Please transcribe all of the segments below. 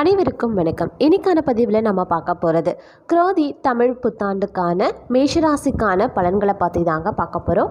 அனைவருக்கும் வணக்கம். இன்னைக்கான பதிவில் நம்ம பார்க்க போகிறது குரோதி தமிழ் புத்தாண்டுக்கான மேஷராசிக்கான பலன்களை பற்றி தாங்க பார்க்க போகிறோம்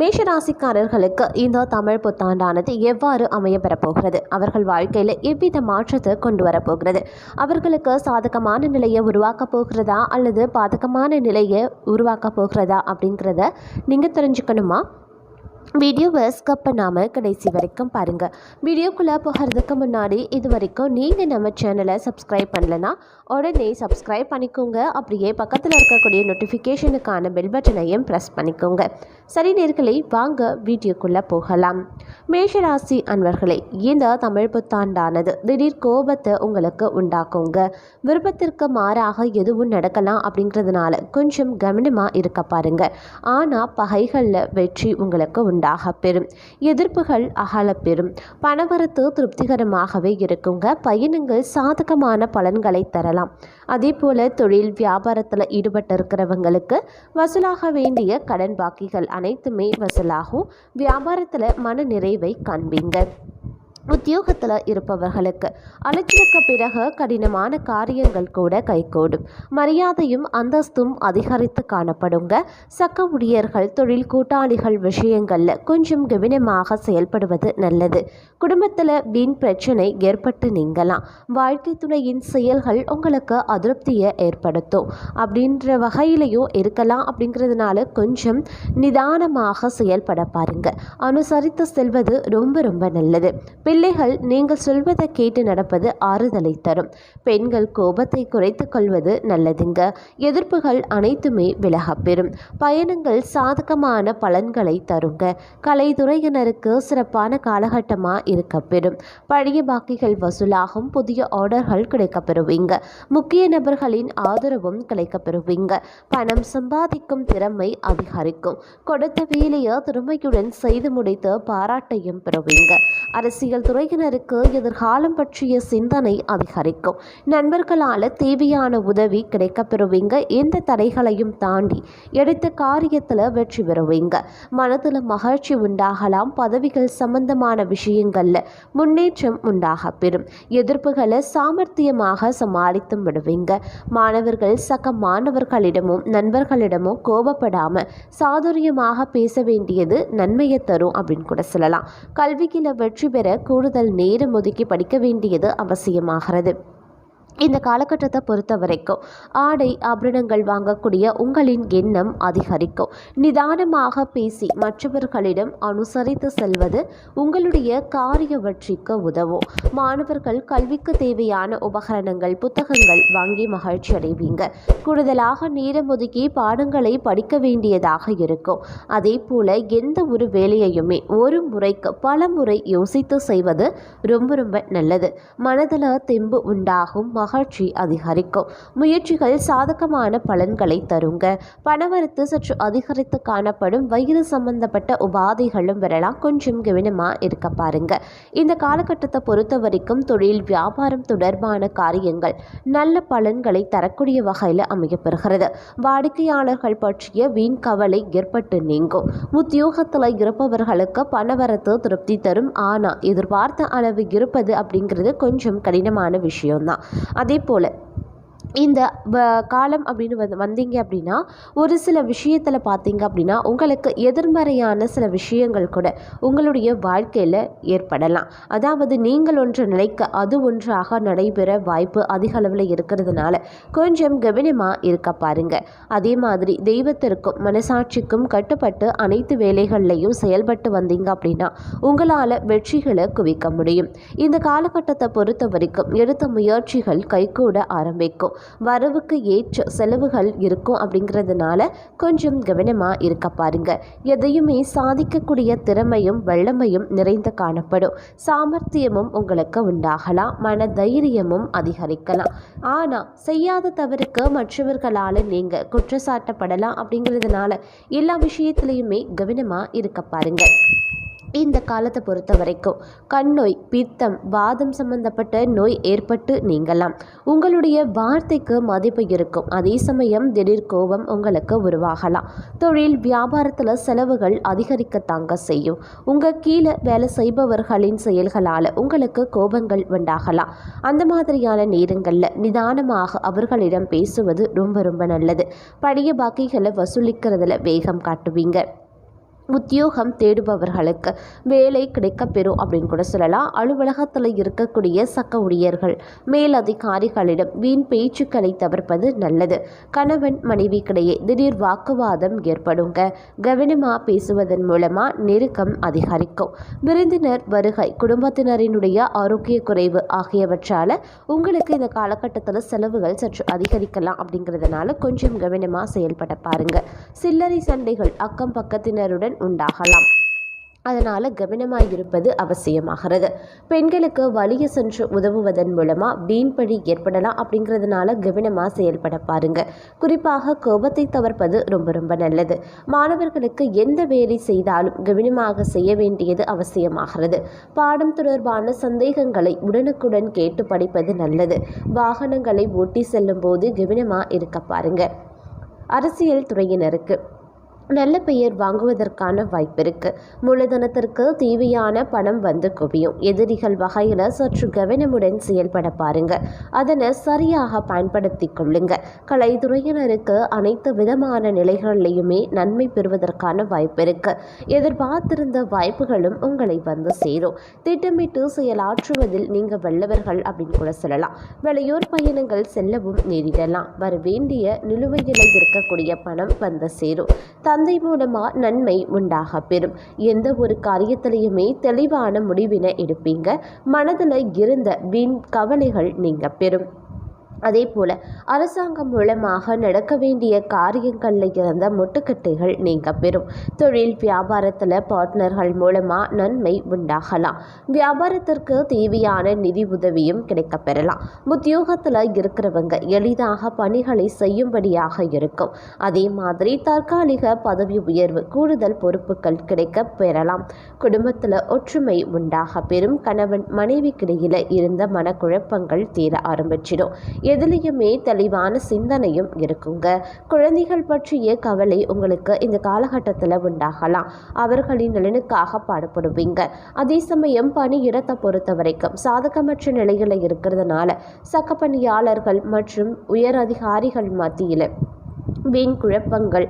மேஷராசிக்காரர்களுக்கு இந்த தமிழ் புத்தாண்டானது எவ்வாறு அமைய பெறப்போகிறது அவர்கள் வாழ்க்கையில் எவ்வித மாற்றத்தை கொண்டு வரப்போகிறது அவர்களுக்கு சாதகமான நிலையை உருவாக்க போகிறதா? அல்லது பாதகமான நிலையை உருவாக்க போகிறதா? அப்படிங்கிறத நீங்கள் தெரிஞ்சுக்கணுமா? வீடியோவை ஸ்கப் பண்ணாமல் கடைசி வரைக்கும் பாருங்கள் வீடியோக்குள்ளே போகிறதுக்கு முன்னாடி இது வரைக்கும் நீங்கள் நம்ம சேனலை சப்ஸ்கிரைப் பண்ணலன்னா உடனே சப்ஸ்கிரைப் பண்ணிக்கோங்க. அப்படியே பக்கத்தில் இருக்கக்கூடிய நோட்டிஃபிகேஷனுக்கான பெல் பட்டனையும் ப்ரெஸ் பண்ணிக்கோங்க. சரி நேர்களை வாங்க வீடியோக்குள்ளே போகலாம். மேஷராசி அன்பர்களே இந்த தமிழ் புத்தாண்டானது திடீர் கோபத்தை உங்களுக்கு உண்டாக்குங்க. விருப்பத்திற்கு மாறாக எதுவும் நடக்கலாம் அப்படிங்கிறதுனால கொஞ்சம் கவனமாக இருக்க பாருங்க. ஆனால் பகைகளில் வெற்றி உங்களுக்கு உண்டாக பெறும். எதிர்ப்புகள் அகலப்பெறும் பணவரத்து திருப்திகரமாகவே இருக்குங்க. பயணங்கள் சாதகமான பலன்களை தரலாம். அதே போல் தொழில் வியாபாரத்தில் ஈடுபட்டு இருக்கிறவங்களுக்கு வசூலாக வேண்டிய கடன் பாக்கிகள் அனைத்துமே வசூலாகும். வியாபாரத்தில் மன நிறைவை காண்பீங்க. உத்தியோகத்தில் இருப்பவர்களுக்கு அலைச்சலுக்கு பிறகு கடினமான காரியங்கள் கூட கைகூடும். மரியாதையும் அந்தஸ்தும் அதிகரித்து காணப்படுங்க. சக்க ஊழியர்கள் தொழில் கூட்டாளிகள் விஷயங்களில் கொஞ்சம் கவனமாக செயல்படுவது நல்லது. குடும்பத்தில் வீண் பிரச்சனை ஏற்பட்டு நீங்கலாம். வாழ்க்கை துணையின் செயல்கள் உங்களுக்கு அதிருப்தியை ஏற்படுத்தும். அப்படின்ற வகையிலையும் இருக்கலாம். அப்படிங்கிறதுனால கொஞ்சம் நிதானமாக செயல்பட பாருங்க. அனுசரித்து செல்வது ரொம்ப ரொம்ப நல்லது. பிள்ளைகள் நீங்கள் சொல்வதை கேட்டு நடப்பது ஆறுதலை தரும். பெண்கள் கோபத்தை குறைத்து கொள்வது நல்லதுங்க. எதிர்ப்புகள் அனைத்துமே விலகப்பெறும் பயணங்கள் சாதகமான பலன்களை தருங்க. கலைத்துறையினருக்கு சிறப்பான காலகட்டமாக இருக்கப்பெறும் பழைய பாக்கிகள் வசூலாகும். புதிய ஆர்டர்கள் கிடைக்கப்பெறுவீங்க முக்கிய நபர்களின் ஆதரவும் கிடைக்கப்பெறுவீங்க பணம் சம்பாதிக்கும் திறமை அதிகரிக்கும். கொடுத்த வேலையை திறமையுடன் செய்து முடித்து பாராட்டையும் பெறுவீங்க. அரசியல் துறையினருக்கு எதிர்காலம் பற்றிய சிந்தனை அதிகரிக்கும். நண்பர்களால் தேவையான உதவி கிடைக்கப் பெறுவீங்க எந்த தடைகளையும் தாண்டி எடுத்த காரியத்தில் வெற்றி பெறுவீங்க. மனதில் மகிழ்ச்சி உண்டாகலாம். பதவிகள் சம்பந்தமான விஷயங்களில் முன்னேற்றம் உண்டாக பெறும் எதிர்ப்புகளை சாமர்த்தியமாக சமாளித்து விடுவீங்க. மாணவர்கள் சக மாணவர்களிடமும் நண்பர்களிடமும் கோபப்படாமல் சாதுரியமாக பேச வேண்டியது நன்மையை தரும் அப்படின்னு கூட சொல்லலாம். கல்வியில் வெற்றி பெற கூடுதல் நேரம் ஒதுக்கி படிக்க வேண்டியது அவசியமாகிறது. இந்த காலகட்டத்தை பொறுத்த வரைக்கும் ஆடை ஆபரணங்கள் வாங்கக்கூடிய உங்களின் எண்ணம் அதிகரிக்கும். நிதானமாக பேசி மற்றவர்களிடம் அனுசரித்து செல்வது உங்களுடைய காரிய வெற்றிக்கு உதவும். மாணவர்கள் கல்விக்கு தேவையான உபகரணங்கள் புத்தகங்கள் வாங்கி மகிழ்ச்சி அடைவீங்க. கூடுதலாக நேரம் ஒதுக்கி பாடங்களை படிக்க வேண்டியதாக இருக்கும். அதே போல எந்த ஒரு வேலையையுமே ஒரு முறைக்கு பல முறை யோசித்து செய்வது ரொம்ப ரொம்ப நல்லது. மனதில் தெம்பு உண்டாகும். மகிழ்ச்சி அதிகரிக்கும். முயற்சிகள் சாதகமான பலன்களை தருங்க. பணவரத்து சற்று அதிகரித்து காணப்படும் வயிறு சம்பந்தப்பட்ட உபாதைகளும் வரலாம். கொஞ்சம் கவனமாக இருக்க பாருங்க. இந்த காலகட்டத்தை பொறுத்த வரைக்கும் தொழில் வியாபாரம் தொடர்பான காரியங்கள் நல்ல பலன்களை தரக்கூடிய வகையில் அமையப்பெறுகிறது. வாடிக்கையாளர்கள் பற்றிய வீண் கவலை ஏற்பட்டு நீங்கும். உத்தியோகத்தில் இருப்பவர்களுக்கு பணவரத்து திருப்தி தரும். ஆனால் எதிர்பார்த்த அளவு இருப்பது அப்படிங்கிறது கொஞ்சம் கடினமான விஷயம்தான். அதே போல் இந்த வ காலம் அப்படின்னு வந்து வந்தீங்க அப்படின்னா ஒரு சில விஷயத்தில் பார்த்தீங்க அப்படின்னா உங்களுக்கு எதிர்மறையான சில விஷயங்கள் கூட உங்களுடைய வாழ்க்கையில் ஏற்படலாம். அதாவது நீங்கள் ஒன்று நினைக்க அது ஒன்றாக நடைபெற வாய்ப்பு அதிக அளவில் இருக்கிறதுனால கொஞ்சம் கவனமாக இருக்க பாருங்க. அதே மாதிரி தெய்வத்திற்கும் மனசாட்சிக்கும் கட்டுப்பட்டு அனைத்து வேலைகள்லையும் செயல்பட்டு வந்தீங்க அப்படின்னா உங்களால் வெற்றிகளை குவிக்க முடியும். இந்த காலகட்டத்தை பொறுத்த வரைக்கும் எடுத்த முயற்சிகள் கைகூட ஆரம்பிக்கும். வரவுக்கு ஏற்ற செலவுகள் இருக்கும் அப்படிங்கிறதுனால கொஞ்சம் கவனமாக இருக்க பாருங்க. எதையுமே சாதிக்கக்கூடிய திறமையும் வல்லமையும் நிறைந்து காணப்படும். சாமர்த்தியமும் உங்களுக்கு உண்டாகலாம். மன தைரியமும் அதிகரிக்கலாம். ஆனால் செய்யாத தவறுக்கு மற்றவர்களால் நீங்கள் குற்றச்சாட்டப்படலாம் அப்படிங்கிறதுனால எல்லா விஷயத்துலையுமே கவனமாக இருக்க பாருங்க. இந்த காலத்தை பொறுத்த வரைக்கும் கண்ணோய் பித்தம் வாதம் சம்பந்தப்பட்ட நோய் ஏற்பட்டு நீங்கலாம். உங்களுடைய வார்த்தைக்கு மதிப்பு இருக்கும். அதே சமயம் திடீர் கோபம் உங்களுக்கு உருவாகலாம். தொழில் வியாபாரத்தில் செலவுகள் அதிகரிக்கத்தாங்க செய்யும். உங்கள் கீழே வேலை செய்பவர்களின் செயல்களால் உங்களுக்கு கோபங்கள் உண்டாகலாம். அந்த மாதிரியான நேரங்களில் நிதானமாக அவர்களிடம் பேசுவது ரொம்ப ரொம்ப நல்லது. பழைய பாக்கிகளை வசூலிக்கிறதுல வேகம் காட்டுவீங்க. உத்தியோகம் தேடுபவர்களுக்கு வேலை கிடைக்கப்பெறும் அப்படின்னு கூட சொல்லலாம். அலுவலகத்தில் இருக்கக்கூடிய சக்க ஊழியர்கள் மேலதிகாரிகளிடம் வீண் பேச்சுக்களை தவிர்ப்பது நல்லது. கணவன் மனைவிக்கிடையே திடீர் வாக்குவாதம் ஏற்படுங்க. கவனமாக பேசுவதன் மூலமாக நெருக்கம் அதிகரிக்கும். விருந்தினர் வருகை குடும்பத்தினரினுடைய ஆரோக்கிய குறைவு ஆகியவற்றால் உங்களுக்கு இந்த காலகட்டத்தில் செலவுகள் சற்று அதிகரிக்கலாம் அப்படிங்கிறதுனால கொஞ்சம் கவனமாக செயல்பட பாருங்கள் சில்லறை சண்டைகள் அக்கம் பக்கத்தினருடன் உண்டாகலாம். அதனால் கவனமாக இருப்பது அவசியமாகிறது. பெண்களுக்கு வலிய சென்று உதவுவதன் மூலமாக வீண்பழி ஏற்படலாம் அப்படிங்கிறதுனால கவனமாக செயல்பட பாருங்க. குறிப்பாக கோபத்தை தவிர்ப்பது ரொம்ப ரொம்ப நல்லது. மாணவர்களுக்கு எந்த வேலை செய்தாலும் கவனமாக செய்ய வேண்டியது அவசியமாகிறது. பாடம் தொடர்பான சந்தேகங்களை உடனுக்குடன் கேட்டு படிப்பது நல்லது. வாகனங்களை ஓட்டி செல்லும் போது கவனமாக இருக்க பாருங்க. அரசியல் துறையினருக்கு நல்ல பெயர் வாங்குவதற்கான வாய்ப்பு இருக்கு. மூலதனத்திற்கு தேவையான பணம் வந்து குவியும். எதிரிகள் வகையில் சற்று கவனமுடன் செயல்பட பாருங்க. அதனை சரியாக பயன்படுத்தி கொள்ளுங்க. கலைத்துறையினருக்கு அனைத்து விதமான நிலைகளிலையுமே நன்மை பெறுவதற்கான வாய்ப்பு இருக்கு. எதிர்பார்த்திருந்த வாய்ப்புகளும் உங்களை வந்து சேரும். திட்டமிட்டு செயலாற்றுவதில் நீங்க வல்லவர்கள் அப்படின்னு கூட சொல்லலாம். வெளியூர் பயணங்கள் செல்லவும் நேரிடலாம். வர வேண்டிய நிலுவையில் இருக்கக்கூடிய பணம் வந்து சேரும். தந்தை மூலமாக நன்மை உண்டாக பெறும். எந்த ஒரு காரியத்திலையுமே தெளிவான முடிவினை எடுப்பீங்க. மனதில் இருந்த வீண் கவலைகள் நீங்க பெறும். அதே போல் அரசாங்கம் மூலமாக நடக்க வேண்டிய காரியங்களில் இருந்த முட்டுக்கட்டைகள் நீங்க பெறும் தொழில் வியாபாரத்தில் பார்ட்னர்கள் மூலமாக நன்மை உண்டாகலாம். வியாபாரத்திற்கு தேவையான நிதி உதவியும் கிடைக்க பெறலாம் உத்தியோகத்தில் இருக்கிறவங்க எளிதாக பணிகளை செய்யும்படியாக இருக்கும். அதே மாதிரி தற்காலிக பதவி உயர்வு கூடுதல் பொறுப்புகள் கிடைக்க பெறலாம் குடும்பத்தில் ஒற்றுமை உண்டாக பெறும் கணவன் மனைவிக்கிடையில் இருந்த மனக்குழப்பங்கள் தீர ஆரம்பிச்சிடும். எதுலேயுமே தெளிவான சிந்தனையும் இருக்குங்க. குழந்தைகள் பற்றிய கவலை உங்களுக்கு இந்த காலகட்டத்தில் உண்டாகலாம். அவர்களின் நலனுக்காக பாடுபடுவீங்க. அதே சமயம் பணி இடத்தை பொறுத்த வரைக்கும் சாதகமற்ற நிலையில் இருக்கிறதுனால சக்க பணியாளர்கள் மற்றும் உயர் அதிகாரிகள் மத்தியில் வீண் குழப்பங்கள்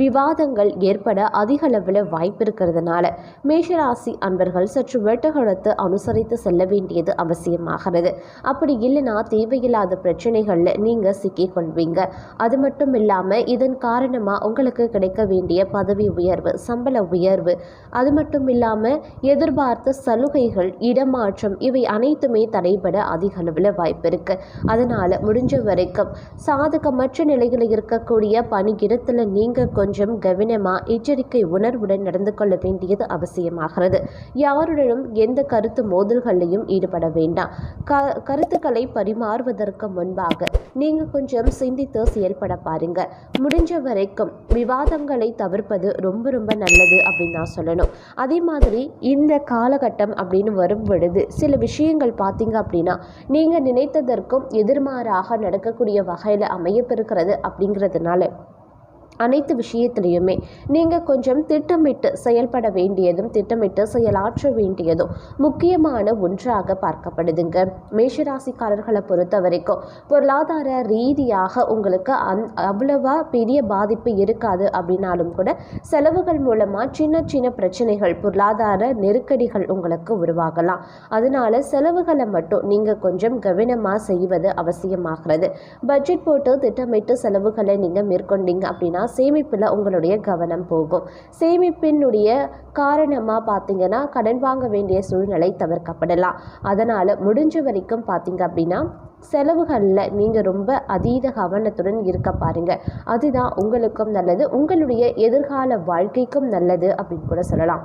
விவாதங்கள் ஏற்பட அதிக அளவில் வாய்ப்பு இருக்கிறதுனால மேஷராசி அன்பர்கள் சற்று வெட்டகலத்து அனுசரித்து செல்ல வேண்டியது அவசியமாகிறது. அப்படி இல்லைன்னா தேவையில்லாத பிரச்சனைகளில் நீங்கள் சிக்கிக்கொள்வீங்க. அது மட்டும் இல்லாமல் இதன் காரணமாக உங்களுக்கு கிடைக்க வேண்டிய பதவி உயர்வு சம்பள உயர்வு அது மட்டும் இல்லாமல் எதிர்பார்த்த சலுகைகள் இடமாற்றம் இவை அனைத்துமே தடைபட அதிக அளவில் வாய்ப்பு இருக்குது அதனால் முடிஞ்ச வரைக்கும் சாதகமற்ற நிலையில் இருக்கக்கூடிய பணியிடத்தில் நீங்கள் கொஞ்சம் கவனமாக எச்சரிக்கை உணர்வுடன் நடந்து கொள்ள வேண்டியது அவசியமாகிறது. யாருடனும் எந்த கருத்து மோதல்களையும் ஈடுபட வேண்டாம். க கருத்துக்களை பரிமாறுவதற்கு முன்பாக நீங்கள் கொஞ்சம் சிந்தித்து செயல்பட பாருங்க. முடிஞ்ச வரைக்கும் விவாதங்களை தவிர்ப்பது ரொம்ப ரொம்ப நல்லது அப்படின்னு நான் சொல்லணும். அதே மாதிரி இந்த காலகட்டம் அப்படின்னு வரும் பொழுது சில விஷயங்கள் பார்த்தீங்க அப்படின்னா நீங்கள் நினைத்ததற்கும் எதிர்மாறாக நடக்கக்கூடிய வகையில் அமையப்பெறுகிறது அப்படிங்கிறதுனால 哪里 அனைத்து விஷயத்திலையுமே நீங்கள் கொஞ்சம் திட்டமிட்டு செயல்பட வேண்டியதும் திட்டமிட்டு செயலாற்ற வேண்டியதும் முக்கியமான ஒன்றாக பார்க்கப்படுதுங்க. மேஷராசிக்காரர்களை பொறுத்த வரைக்கும் பொருளாதார ரீதியாக உங்களுக்கு அந் அவ்வளவா பெரிய பாதிப்பு இருக்காது அப்படின்னாலும் கூட செலவுகள் மூலமாக சின்ன சின்ன பிரச்சனைகள் பொருளாதார நெருக்கடிகள் உங்களுக்கு உருவாகலாம். அதனால செலவுகளை மட்டும் நீங்கள் கொஞ்சம் கவனமாக செய்வது அவசியமாகிறது. பட்ஜெட் போட்டு திட்டமிட்டு செலவுகளை நீங்கள் மேற்கொண்டீங்க அப்படின்னா சேமிப்பில் உங்களுடைய கவனம் போகும். சேமிப்பினுடைய காரணமாக பார்த்தீங்கன்னா கடன் வாங்க வேண்டிய சூழ்நிலை தவிர்க்கப்படலாம். அதனால் முடிஞ்ச வரைக்கும் பார்த்தீங்க அப்படின்னா செலவுகளில் நீங்கள் ரொம்ப அதீத கவனத்துடன் இருக்க பாருங்கள் அதுதான் உங்களுக்கும் நல்லது. உங்களுடைய எதிர்கால வாழ்க்கைக்கும் நல்லது அப்படின்னு கூட சொல்லலாம்.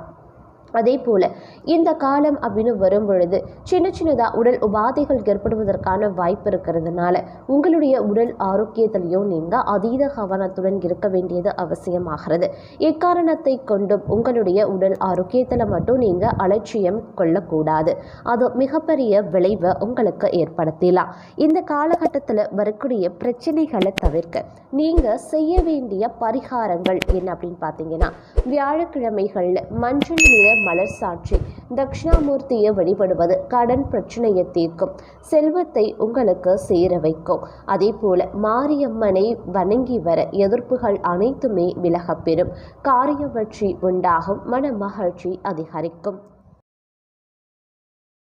அதே போல் இந்த காலம் அப்படின்னு வரும் பொழுது சின்ன சின்னதாக உடல் உபாதைகள் ஏற்படுவதற்கான வாய்ப்பு இருக்கிறதுனால உங்களுடைய உடல் ஆரோக்கியத்திலையும் நீங்கள் அதீத கவனத்துடன் இருக்க வேண்டியது அவசியமாகிறது. எக்காரணத்தை கொண்டும் உங்களுடைய உடல் ஆரோக்கியத்தில் மட்டும் நீங்கள் அலட்சியம் கொள்ளக்கூடாது. அது மிகப்பெரிய விளைவை உங்களுக்கு ஏற்படுத்தலாம். இந்த காலகட்டத்தில் வரக்கூடிய பிரச்சனைகளை தவிர்க்க நீங்கள் செய்ய வேண்டிய பரிகாரங்கள் என்ன அப்படின்னு பார்த்தீங்கன்னா வியாழக்கிழமைகளில் மஞ்சள் நிற மலர் சாட்சி தட்சிணாமூர்த்தியை வழிபடுவது கடன் பிரச்சனையை தீர்க்கும். செல்வத்தை உங்களுக்கு சேர வைக்கும். அதே போல மாரியம்மனை வணங்கி வர எதிர்ப்புகள் அனைத்துமே விலகப்பெறும். காரிய வெற்றி உண்டாகும் மன மகிழ்ச்சி அதிகரிக்கும்.